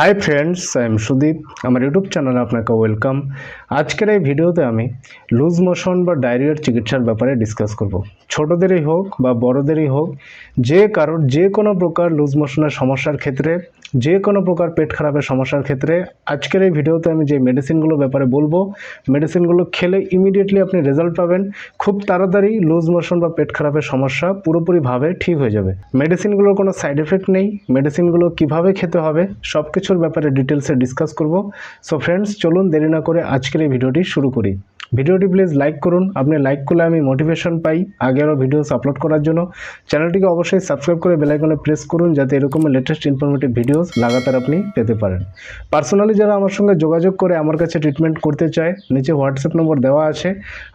Hi friends I am Sudeep আমার YouTube চ্যানেলে আপনাকে ওয়েলকাম আজকের এই ভিডিওতে আমি লুজ মোশন বা ডায়রিয়ার চিকিৎসার ব্যাপারে ডিসকাস করব। ছোটদেরই হোক বা বড়দেরই হোক, যে কারোর যে কোনো প্রকার লুজ মোশনের সমস্যার ক্ষেত্রে, যে কোনো প্রকার পেট খারাপের সমস্যার ক্ষেত্রে, আজকের এই ভিডিওতে আমি যে মেডিসিনগুলো ব্যাপারে বলব মেডিসিনগুলো খেলে ইমিডিয়েটলি আপনি রেজাল্ট পাবেন। খুব তাড়াতাড়ি লুজ মোশন বা পেট খারাপের সমস্যা পুরোপুরিভাবে ঠিক হয়ে যাবে। মেডিসিনগুলোর কোনো সাইড এফেক্ট নেই। মেডিসিনগুলো কীভাবে খেতে হবে সব কিছুর ব্যাপারে ডিটেলসে ডিসকাস করব। সো ফ্রেন্ডস চলুন দেরি না করে আজকের এই ভিডিওটি শুরু করি। ভিডিওটি প্লিজ লাইক করুন। আপনি লাইক করলে আমি মোটিভেশন পাই আগে আরও ভিডিওস আপলোড করার জন্য। চ্যানেলটিকে অবশ্যই সাবস্ক্রাইব করে বেলাইকনে প্রেস করুন যাতে এরকম লেটেস্ট ইনফরমেটিভ ভিডিওস লাগাতার আপনি পেতে পারেন। পার্সোনালি যারা আমার সঙ্গে যোগাযোগ করে আমার কাছে ট্রিটমেন্ট করতে চায়, নিচে হোয়াটসঅ্যাপ নম্বর দেওয়া আছে।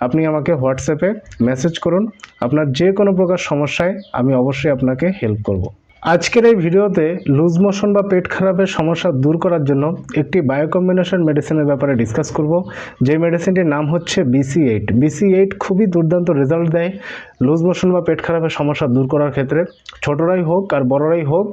আপনি আমাকে হোয়াটসঅ্যাপে মেসেজ করুন। আপনার যে কোনো প্রকার সমস্যায় আমি অবশ্যই আপনাকে হেল্প করব। আজকের এই ভিডিওতে লুজ মোশন বা পেট খারাপের সমস্যা দূর করার জন্য একটি বায়ো কম্বিনেশন মেডিসিনের ব্যাপারে ডিসকাস করব। যে মেডিসিনটির নাম হচ্ছে বিসি এইট বিসি এইট খুবই দুর্দান্ত রেজাল্ট দেয় লুজ মোশন বা পেট খারাপের সমস্যা দূর করার ক্ষেত্রে। ছোটরাই হোক আর বড়রাই হোক,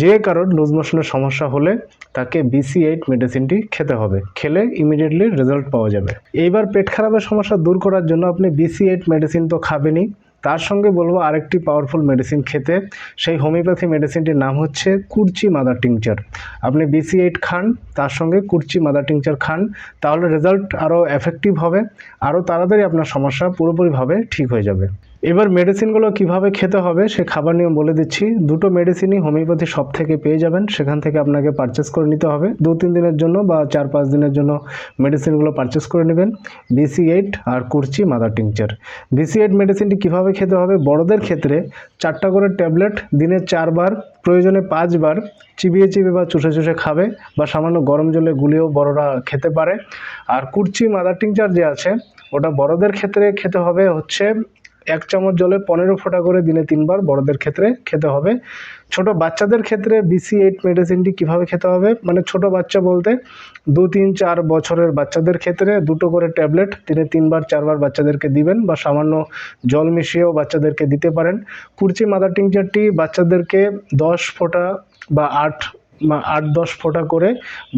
যে কারোর লুজ মোশনের সমস্যা হলে তাকে বিসি এইট মেডিসিনটি খেতে হবে। খেলে ইমিডিয়েটলি রেজাল্ট পাওয়া যাবে। এইবার পেট খারাপের সমস্যা দূর করার জন্য আপনি বিসি এইট মেডিসিন তো খাবেনই। তার সঙ্গে বলব আরেকটি পাওয়ারফুল মেডিসিন খেতে। সেই হোমিওপ্যাথি মেডিসিনটির নাম হচ্ছে কুরচি মাদার টিংচার আপনি বিসি এইট খান, তার সঙ্গে কুরচি মাদার টিংচার খান, তাহলে রেজাল্ট আরও এফেক্টিভ হবে। আরও তাড়াতাড়ি আপনার সমস্যা পুরোপুরিভাবে ঠিক হয়ে যাবে। এবার মেডিসিনগুলো কীভাবে খেতে হবে সে খাবার নিয়ম বলে দিচ্ছি। দুটো মেডিসিনই হোমিওপ্যাথি সব থেকে পেয়ে যাবেন। সেখান থেকে আপনাকে পারচেস করে নিতে হবে। দু তিন দিনের জন্য বা চার পাঁচ দিনের জন্য মেডিসিনগুলো পারচেস করে নেবেন। বিসি এইট আর Kurchi mother tincture BC eight মেডিসিনটি কীভাবে খেতে হবে? বড়দের ক্ষেত্রে চারটা করে ট্যাবলেট দিনে চারবার, প্রয়োজনে পাঁচবার চিবিয়ে চিবিয়ে বা চুষে চুষে খাবে বা সামান্য গরম জলে গুলিয়েও বড়রা খেতে পারে। আর কুরচি মাদার টিংচার যে আছে, ওটা বড়দের ক্ষেত্রে খেতে হবে হচ্ছে এক চামচ জলে পনেরো ফোঁটা করে দিনে তিনবার বড়দের ক্ষেত্রে খেতে হবে। ছোট বাচ্চাদের ক্ষেত্রে বিসি এইট মেডিসিনটি কীভাবে খেতে হবে? মানে ছোট বাচ্চা বলতে দু, তিন, চার বছরের বাচ্চাদের ক্ষেত্রে দুটো করে ট্যাবলেট দিনে তিনবার, চারবার বাচ্চাদেরকে দিবেন বা সামান্য জল মিশিয়েও বাচ্চাদেরকে দিতে পারেন। কুরচি মাদার টিংচারটি বাচ্চাদেরকে দশ ফোঁটা বা আট আট, দশ ফোঁটা করে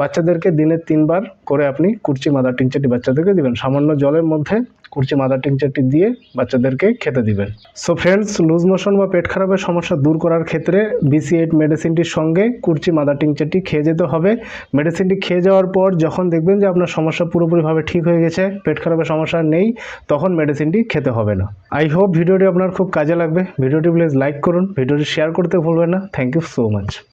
বাচ্চাদেরকে দিনে তিনবার করে আপনি কুরচি মাদার টিংচারটি বাচ্চাদেরকে দিবেন। সামান্য জলের মধ্যে কুরচি মাদার টিংচারটি দিয়ে বাচ্চাদেরকে খেতে দিবেন। সো ফ্রেন্ডস লুজ মোশন বা পেট খারাপের সমস্যা দূর করার ক্ষেত্রে বিসি এইট মেডিসিনটির সঙ্গে কুরচি মাদার টিংচারটি খেয়ে যেতে হবে। মেডিসিনটি খেয়ে যাওয়ার পর যখন দেখবেন যে আপনার সমস্যা পুরোপুরিভাবে ঠিক হয়ে গেছে, পেট খারাপের সমস্যা নেই, তখন মেডিসিনটি খেতে হবে না। আই হোপ ভিডিওটি আপনার খুব কাজে লাগবে। ভিডিওটি প্লিজ লাইক করুন। ভিডিওটি শেয়ার করতে ভুলবেন না। Thank you so much